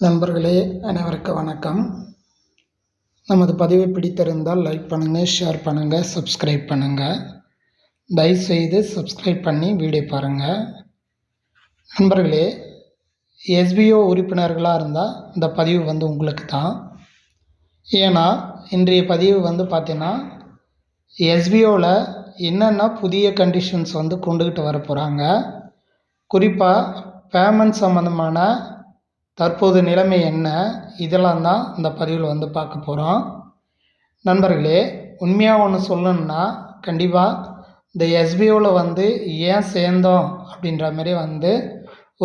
நண்பர்களே அனைவருக்கும் வணக்கம். நமது பதிவை பிடித்திருந்தால் லைக் பண்ணுங்கள் ஷேர் பண்ணுங்கள் சப்ஸ்கிரைப் பண்ணுங்கள் தயவுசெய்து சப்ஸ்கிரைப் பண்ணி வீடியோ பாருங்கள் நண்பர்களே எஸ்பிஓ உறுப்பினர்களாக இருந்தால் இந்த பதிவு வந்து உங்களுக்கு தான். ஏன்னா இன்றைய பதிவு வந்து பார்த்தீங்கன்னா எஸ்பிஓவில் என்னென்ன புதிய கண்டிஷன்ஸ் வந்து கொண்டுக்கிட்டு வர போகிறாங்க குறிப்பாக பேமெண்ட் சம்மந்தமான தற்போது நிலைமை என்ன? இதெல்லாம் தான் இந்த பதிவில் வந்து பார்க்க போகிறோம் நண்பர்களே உண்மையாக ஒன்று சொல்லணும்னா கண்டிப்பாக இந்த எஸ்பிஓவில் வந்து ஏன் சேர்ந்தோம் அப்படின்ற மாதிரி வந்து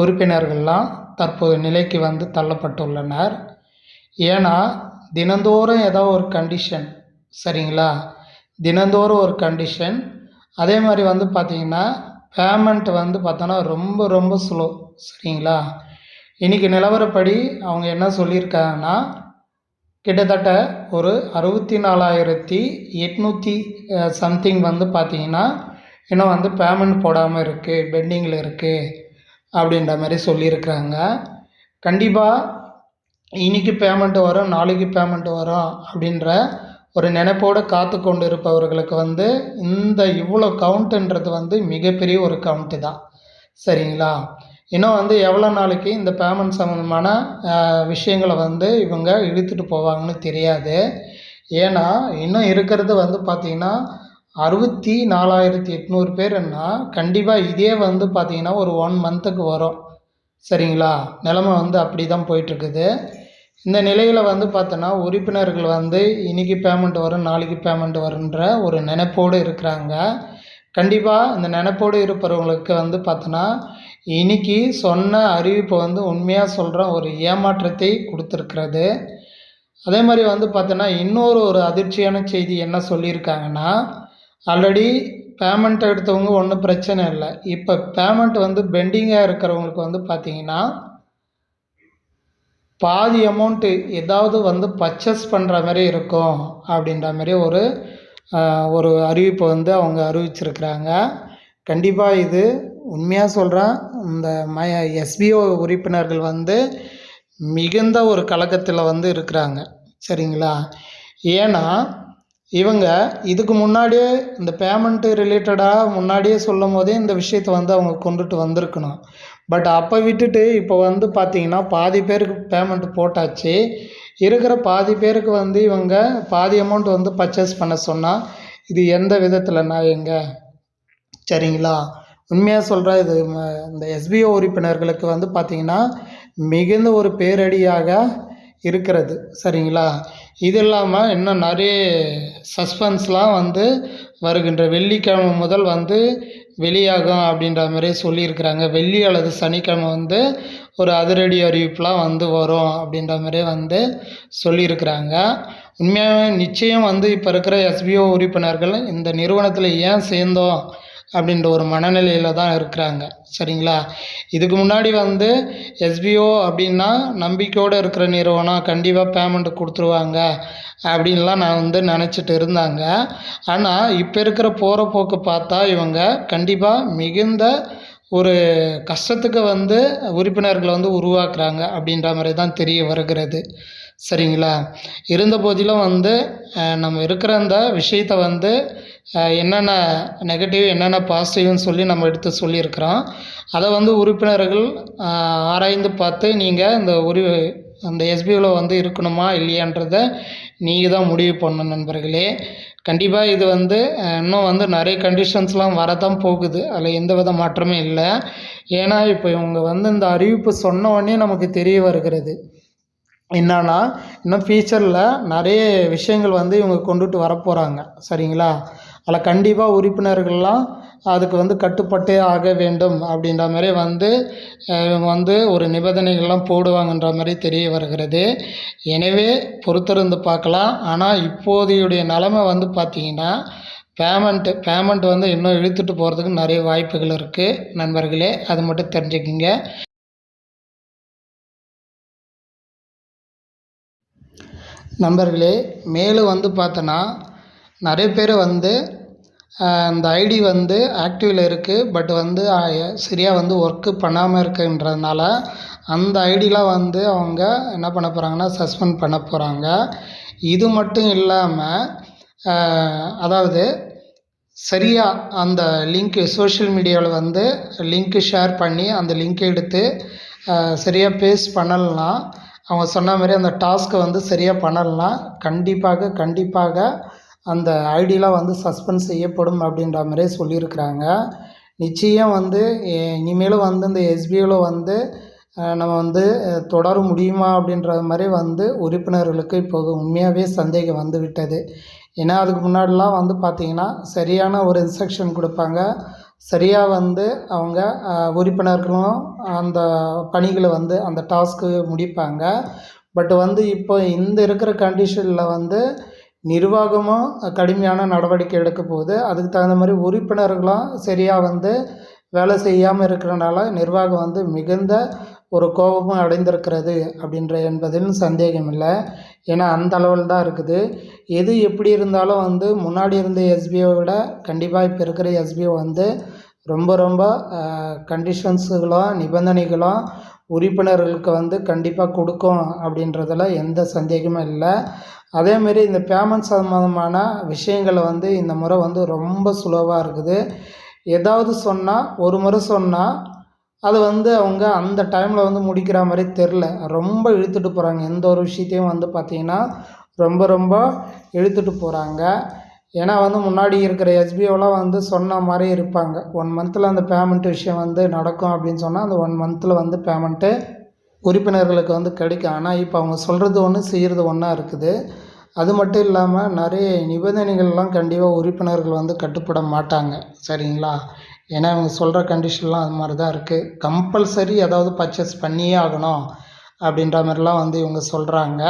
உறுப்பினர்கள்லாம் தற்போது நிலைக்கு வந்து தள்ளப்பட்டுள்ளனர். ஏன்னா தினந்தோறும் ஏதோ ஒரு கண்டிஷன் சரிங்களா? தினந்தோறும் ஒரு கண்டிஷன் அதே மாதிரி வந்து பார்த்திங்கன்னா பேமெண்ட் வந்து பார்த்தோன்னா ரொம்ப ரொம்ப ஸ்லோ சரிங்களா? இன்றைக்கி நிலவரப்படி அவங்க என்ன சொல்லியிருக்காங்கன்னா கிட்டத்தட்ட ஒரு அறுபத்தி நாலாயிரத்தி எட்நூற்றி சம்திங் வந்து பார்த்திங்கன்னா இன்னும் வந்து பேமெண்ட் போடாமல் இருக்குது பெண்டிங்கில் இருக்குது அப்படின்ற மாதிரி சொல்லியிருக்கிறாங்க. கண்டிப்பாக இன்றைக்கி பேமெண்ட் வரும் நாளைக்கு பேமெண்ட் வரும் அப்படின்ற ஒரு நினைப்போடு காத்து கொண்டு இருப்பவர்களுக்கு வந்து இந்த இவ்வளோ கவுண்ட்டுன்றது வந்து மிகப்பெரிய ஒரு கவுண்ட்டு தான். சரிங்களா? இன்னும் வந்து எவ்வளோ நாளைக்கு இந்த பேமெண்ட் சம்மந்தமான விஷயங்களை வந்து இவங்க இழுத்துட்டு போவாங்கன்னு தெரியாது. ஏன்னா இன்னும் இருக்கிறது வந்து பார்த்திங்கன்னா அறுபத்தி நாலாயிரத்தி எட்நூறு பேருன்னா கண்டிப்பாக இதே வந்து பார்த்திங்கன்னா ஒரு ஒன் மந்த்துக்கு வரும். சரிங்களா? நிலமை வந்து அப்படி தான் போயிட்டுருக்குது. இந்த நிலையில் வந்து பார்த்தோன்னா உறுப்பினர்கள் வந்து இன்றைக்கி பேமெண்ட் வரும் நாளைக்கு பேமெண்ட் வருன்ற ஒரு நினைப்போடு இருக்கிறாங்க. கண்டிப்பாக இந்த நினைப்போடு இருப்பவங்களுக்கு வந்து பார்த்தோன்னா இன்னைக்கு சொன்ன அறிவிப்பு வந்து உண்மையாக சொல்கிற ஒரு ஏமாற்றத்தை கொடுத்துருக்கிறது. அதே மாதிரி வந்து பார்த்தோன்னா இன்னொரு ஒரு அதிர்ச்சியான செய்தி என்ன சொல்லியிருக்காங்கன்னா ஆல்ரெடி பேமெண்ட் எடுத்தவங்க ஒன்றும் பிரச்சனை இல்லை. இப்போ பேமெண்ட் வந்து பெண்டிங்காக இருக்கிறவங்களுக்கு வந்து பார்த்திங்கன்னா பாதி அமௌண்ட்டு ஏதாவது வந்து பர்ச்சேஸ் பண்ணுற மாதிரி இருக்கும் அப்படின்ற மாதிரி ஒரு ஒரு அறிவிப்பை வந்து அவங்க அறிவிச்சிருக்கிறாங்க. கண்டிப்பாக இது உண்மையாக சொல்கிறேன் இந்த ம எஸ்பிஓ உறுப்பினர்கள் வந்து மிகுந்த ஒரு கலக்கத்தில் வந்து இருக்கிறாங்க. சரிங்களா? ஏன்னா இவங்க இதுக்கு முன்னாடியே இந்த பேமெண்ட்டு ரிலேட்டடாக முன்னாடியே சொல்லும் போதே இந்த விஷயத்தை வந்து அவங்க கொண்டுட்டு வந்திருக்கணும். பட் அப்போ விட்டுட்டு இப்போ வந்து பார்த்திங்கன்னா பாதி பேருக்கு பேமெண்ட் போட்டாச்சு. இருக்கிற பாதி பேருக்கு வந்து இவங்க பாதி அமௌண்ட் வந்து பர்ச்சேஸ் பண்ண சொன்னால் இது எந்த விதத்தில் நான் எங்க சரிங்களா? உண்மையாக சொல்கிறேன் இது இந்த எஸ்பிஓ உறுப்பினர்களுக்கு வந்து பார்த்திங்கன்னா மிகுந்த ஒரு பேரடியாக இருக்கிறது சரிங்களா? இது இல்லாமல் இன்னும் நிறைய சஸ்பென்ஸ்லாம் வந்து வருகின்ற வெள்ளிக்கிழமை முதல் வந்து வெளியாகும் அப்படின்ற மாதிரி சொல்லியிருக்கிறாங்க. வெள்ளி அல்லது சனிக்கிழமை வந்து ஒரு அதிரடி அறிவிப்புலாம் வந்து வரும் அப்படின்ற மாதிரி வந்து சொல்லியிருக்கிறாங்க. உண்மையாக நிச்சயம் வந்து இப்போ இருக்கிற எஸ்பிஓ உறுப்பினர்கள் இந்த நிறுவனத்தில் ஏன் சேர்ந்தோம்? அப்படின்ற ஒரு மனநிலையில் தான் இருக்கிறாங்க. சரிங்களா? இதுக்கு முன்னாடி வந்து எஸ்பிஓ அப்படின்னா நம்பிக்கையோடு இருக்கிற நிறுவனம் கண்டிப்பாக பேமெண்ட் கொடுத்துருவாங்க அப்படின்லாம் நான் வந்து நினச்சிட்டு இருந்தாங்க. ஆனால் இப்போ இருக்கிற போகிற போக்கு பார்த்தா இவங்க கண்டிப்பாக மிகுந்த ஒரு கஷ்டத்துக்கு வந்து உறுப்பினர்களை வந்து உருவாக்குறாங்க அப்படின்ற மாதிரி தான் தெரிய வருகிறது. சரிங்களா? இருந்த போதிலும் வந்து நம்ம இருக்கிற அந்த விஷயத்தை வந்து என்னென்ன நெகட்டிவ் என்னென்ன பாசிட்டிவ்னு சொல்லி நம்ம எடுத்து சொல்லியிருக்கிறோம். அதை வந்து உறுப்பினர்கள் ஆராய்ந்து பார்த்து நீங்கள் இந்த உரி அந்த எஸ்பிஓவில் வந்து இருக்கணுமா இல்லையான்றதை நீங்கள் தான் முடிவு பண்ணணும் நண்பர்களே. கண்டிப்பாக இது வந்து இன்னும் வந்து நிறைய கண்டிஷன்ஸ்லாம் வரதான் போகுது. அதில் எந்த வித மாற்றமும் இல்லை. ஏன்னா இப்போ இவங்க வந்து இந்த அறிவிப்பு சொன்ன உடனே நமக்கு தெரிய வருகிறது. என்னன்னா இன்னும் ஃபியூச்சரில் நிறைய விஷயங்கள் வந்து இவங்க கொண்டுட்டு வரப்போகிறாங்க சரிங்களா? அதில் கண்டிப்பாக உறுப்பினர்கள்லாம் அதுக்கு வந்து கட்டுப்பட்டே ஆக வேண்டும் அப்படின்ற மாதிரி வந்து இவங்க வந்து ஒரு நிபந்தனைகள்லாம் போடுவாங்கன்ற மாதிரி தெரிய வருகிறது. எனவே பொறுத்திருந்து பார்க்கலாம். ஆனால் இப்போதையுடைய நிலமை வந்து பார்த்திங்கன்னா பேமெண்ட்டு பேமெண்ட் வந்து இன்னும் இழுத்துட்டு போகிறதுக்கு நிறைய வாய்ப்புகள் இருக்குது நண்பர்களே அது மட்டும் தெரிஞ்சுக்கிங்க. நண்பர்களே மேலும் வந்து பார்த்தோன்னா நிறைய பேர் வந்து அந்த ஐடி வந்து ஆக்டிவில் இருக்குது பட் வந்து சரியாக வந்து ஒர்க்கு பண்ணாமல் இருக்குன்றதுனால அந்த ஐடிலாம் வந்து அவங்க என்ன பண்ண போகிறாங்கன்னா சஸ்பெண்ட் பண்ண போகிறாங்க இது மட்டும் இல்லாமல் அதாவது சரியாக அந்த லிங்க்கு சோஷியல் மீடியாவில் வந்து லிங்க்கு ஷேர் பண்ணி அந்த லிங்க்கை எடுத்து சரியாக பேஸ்ட் பண்ணலைன்னா அவங்க சொன்ன மாதிரி அந்த டாஸ்க்கை வந்து சரியாக பண்ணலைன்னா கண்டிப்பாக கண்டிப்பாக அந்த ஐடியெலாம் வந்து சஸ்பெண்ட் செய்யப்படும் அப்படின்ற மாதிரியே சொல்லியிருக்கிறாங்க. நிச்சயம் வந்து இனிமேலும் வந்து இந்த எஸ்பிஐயில் வந்து நம்ம வந்து தொடர முடியுமா அப்படின்ற மாதிரி வந்து உறுப்பினர்களுக்கு இப்போது உண்மையாகவே சந்தேகம் வந்து விட்டது ஏன்னா அதுக்கு முன்னாடிலாம் வந்து பார்த்திங்கன்னா சரியான ஒரு இன்ஸ்ட்ரக்ஷன் கொடுப்பாங்க. சரியாக வந்து அவங்க உறுப்பினர்களும் அந்த பணிகளை வந்து அந்த டாஸ்க்கு முடிப்பாங்க. பட் வந்து இப்போ இந்த இருக்கிற கண்டிஷனில் வந்து நிர்வாகமும் கடுமையான நடவடிக்கை எடுக்க போகுது. அதுக்கு தகுந்த மாதிரி உறுப்பினர்களும் சரியாக வந்து வேலை செய்யாமல் இருக்கிறனால நிர்வாகம் வந்து மிகுந்த ஒரு கோபமும் அடைந்திருக்கிறது அப்படின்ற என்பதில் சந்தேகம் இல்லை ஏன்னா அந்த அளவில் தான் இருக்குது. எது எப்படி இருந்தாலும் வந்து முன்னாடி இருந்த எஸ்பிஓ விட கண்டிப்பாக இப்போ இருக்கிற எஸ்பிஓ வந்து ரொம்ப ரொம்ப கண்டிஷன்ஸுகளும் நிபந்தனைகளும் உறுப்பினர்களுக்கு வந்து கண்டிப்பாக கொடுக்கும் அப்படின்றதில் எந்த சந்தேகமும் இல்லை. அதேமாரி இந்த பேமெண்ட் சம்மந்தமான விஷயங்களை வந்து இந்த முறை வந்து ரொம்ப சுலவாக இருக்குது. ஏதாவது சொன்னால் ஒரு முறை சொன்னால் அது வந்து அவங்க அந்த டைமில் வந்து முடிக்கிற மாதிரி தெரில. ரொம்ப இழுத்துட்டு போகிறாங்க எந்த ஒரு விஷயத்தையும் வந்து பார்த்திங்கன்னா ரொம்ப ரொம்ப இழுத்துட்டு போகிறாங்க ஏன்னா வந்து முன்னாடி இருக்கிற எஸ்பிஓலாம் வந்து சொன்ன மாதிரி இருப்பாங்க. ஒன் மந்தில் அந்த பேமெண்ட் விஷயம் வந்து நடக்கும் அப்படின்னு சொன்னால் அந்த ஒன் மந்தில் வந்து பேமெண்ட்டு உறுப்பினர்களுக்கு வந்து கிடைக்கும். ஆனால் இப்போ அவங்க சொல்கிறது ஒன்று செய்கிறது ஒன்றா இருக்குது. அது மட்டும் இல்லாமல் நிறைய நிபந்தனைகள்லாம் கண்டிப்பாக உறுப்பினர்கள் வந்து கட்டுப்பட மாட்டாங்க. சரிங்களா? ஏன்னா அவங்க சொல்கிற கண்டிஷன்லாம் அது மாதிரி தான் இருக்குது கம்பல்சரி ஏதாவது பர்ச்சேஸ் பண்ணியே ஆகணும் அப்படின்ற மாதிரிலாம் வந்து இவங்க சொல்கிறாங்க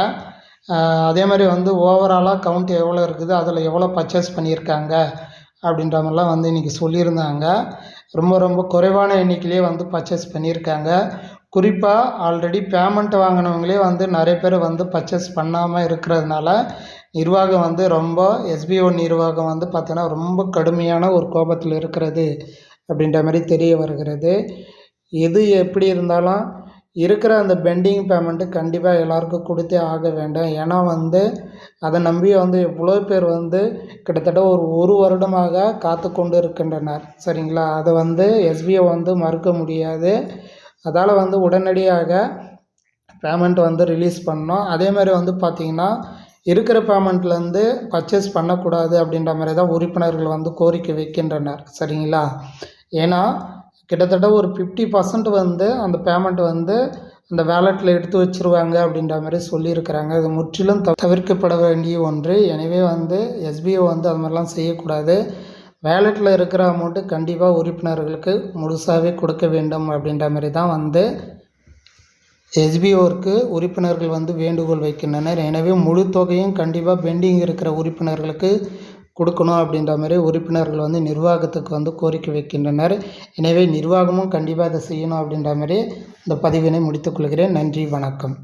அதே மாதிரி வந்து ஓவராலாக கவுண்ட் எவ்வளோ இருக்குது அதில் எவ்வளோ பர்ச்சேஸ் பண்ணியிருக்காங்க அப்படின்ற மாதிரிலாம் வந்து இன்றைக்கி சொல்லியிருந்தாங்க. ரொம்ப ரொம்ப குறைவான எண்ணிக்கையிலே வந்து பர்ச்சேஸ் பண்ணியிருக்காங்க. குறிப்பாக ஆல்ரெடி பேமெண்ட் வாங்கினவங்களே வந்து நிறைய பேர் வந்து பர்ச்சேஸ் பண்ணாமல் இருக்கிறதுனால நிர்வாகம் வந்து ரொம்ப எஸ்பிஓ நிர்வாகம் வந்து பார்த்தோன்னா ரொம்ப கடுமையான ஒரு கோபத்தில் இருக்கிறது அப்படின்ற மாதிரி தெரிய வருகிறது. எது எப்படி இருந்தாலும் இருக்கிற அந்த பெண்டிங் பேமெண்ட்டு கண்டிப்பாக எல்லாருக்கும் கொடுத்தே ஆக வேண்டும். ஏன்னா வந்து அதை நம்பி வந்து எவ்வளோ பேர் வந்து கிட்டத்தட்ட ஒரு ஒரு வருடமாக காத்து கொண்டு இருக்கின்றனர். சரிங்களா? அதை வந்து எஸ்பிஐ வந்து மறுக்க முடியாது. அதால் வந்து உடனடியாக பேமெண்ட் வந்து ரிலீஸ் பண்ணோம் அதே மாதிரி வந்து பார்த்திங்கன்னா இருக்கிற பேமெண்ட்லேருந்து பர்ச்சேஸ் பண்ணக்கூடாது அப்படின்ற மாதிரி தான் உறுப்பினர்கள் வந்து கோரிக்கை வைக்கின்றனர். சரிங்களா? ஏன்னா கிட்டத்தட்ட ஒரு ஃபிஃப்டி பர்சன்ட் வந்து அந்த பேமெண்ட் வந்து அந்த வேலெட்டில் எடுத்து வச்சுருவாங்க அப்படின்ற மாதிரி சொல்லியிருக்கிறாங்க. இது முற்றிலும் தவிர்க்கப்பட வேண்டிய ஒன்று. எனவே வந்து எஸ்பிஐ வந்து அது மாதிரிலாம் செய்யக்கூடாது. வேலெட்டில் இருக்கிற அமௌண்ட்டு கண்டிப்பாக உறுப்பினர்களுக்கு முழுசாகவே கொடுக்க வேண்டும் அப்படின்ற மாதிரி தான் வந்து எஸ்பிஓருக்கு உறுப்பினர்கள் வந்து வேண்டுகோள் வைக்கின்றனர். எனவே முழு தொகையும் கண்டிப்பாக பெண்டிங் இருக்கிற உறுப்பினர்களுக்கு கொடுக்கணும் அப்படின்ற மாதிரி உறுப்பினர்கள் வந்து நிர்வாகத்துக்கு வந்து கோரிக்கை வைக்கின்றனர். எனவே நிர்வாகமும் கண்டிப்பாக இதை செய்யணும் அப்படின்ற மாதிரி இந்த பதிவினை முடித்துக்கொள்கிறேன் நன்றி வணக்கம்.